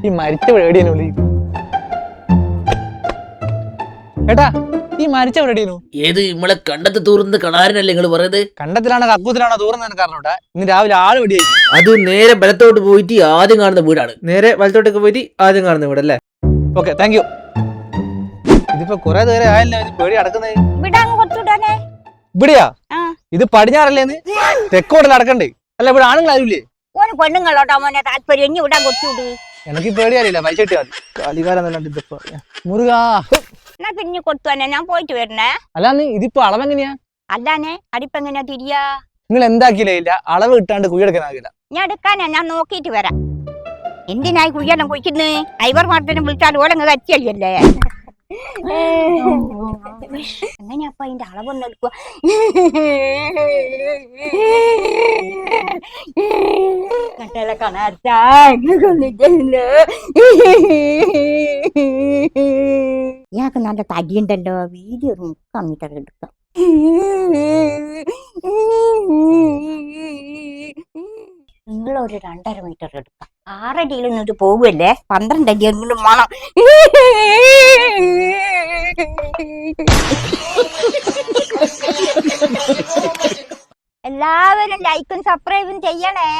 ഈ മരിച്ച വിളി ഏട്ടാ ഈ മരിച്ച എവിടെയാണ് ഏത് നമ്മളെ കണ്ടത്ത് തൂർന്ന് കണാരനല്ലേ നിങ്ങൾ പറയുന്നത് കണ്ടത്തിലാണോ കക്കൂത്തിലാണോ ദൂരം കാരണം ഇന്ന് രാവിലെ ആൾ വെടിയായി അത് നേരെ ബലത്തോട്ട് പോയിട്ട് ആദ്യം കാണുന്ന വീടാണ്. നേരെ വലത്തോട്ടൊക്കെ പോയിട്ട് ആദ്യം കാണുന്ന വീടല്ലേ? ഓക്കെ താങ്ക് യു ഇതിപ്പോ കുറെ നേരം ആയല്ലോ ഇത് പേടി അടക്കുന്നേ ഇവിടെ അങ്ങ് കൊടുത്തുവിടാനേ ഇവിടെയാ? ആ. ഇത് പടിഞ്ഞാറല്ലേന്ന്? തെക്കോട്ടിൽ അടക്കണ്ടേ അല്ല ഇവിടെ ആണുങ്ങൾ അറിയില്ലേ ഓന് പെണ്ണുങ്ങളോട്ടോ മോനെ താല്പര്യം. ഇനി വിടാൻ കൊടുത്തുവിട് എനിക്ക് പേടിയാറില്ല പൈസ കിട്ടിയാൽ മതി. കാലികാരം എന്നല്ലാണ്ട് ഇതിപ്പോ മുറുകാ. എന്നാ പിന്നെ കൊടുത്തുവന്നെ ഞാൻ പോയിട്ട് വരണേ. അല്ലാന്ന് ഇതിപ്പോ അളവെങ്ങനെയാ അല്ലാനെ അടിപ്പെങ്ങനെയാ തിരിയാ? നിങ്ങൾ എന്താക്കിയില്ല ഇല്ല അളവ് കിട്ടാണ്ട് കുഴിയെടുക്കാനാകില്ല ഞാൻ എടുക്കാനാ. ഞാൻ നോക്കിയിട്ട് വരാം. എന്തിനായി കുഴിയെല്ലാം കുഴിക്കുന്നേ? ഐവർ മാർട്ടിനെ വിളിച്ചാൽ ഓലങ്ങ് കച്ചിയല്ലേ എങ്ങനെയപ്പ അതിന്റെ അളവൊന്നും എടുക്കുക കട്ടല കാണാറ്റാ ഇയാൾക്ക് നല്ല തടിയുണ്ടല്ലോ വീഡിയോ ഒരു മുക്കാൽ മീറ്റർ എടുക്കാം ഒരു രണ്ടര മീറ്റർ എടുക്കാം. ആറടിയിൽ നിന്നിട്ട് പോവുമല്ലേ പന്ത്രണ്ട് അടി എങ്കിലും വേണം. എല്ലാവരും ലൈക്കും സബ്സ്ക്രൈബും ചെയ്യണേ.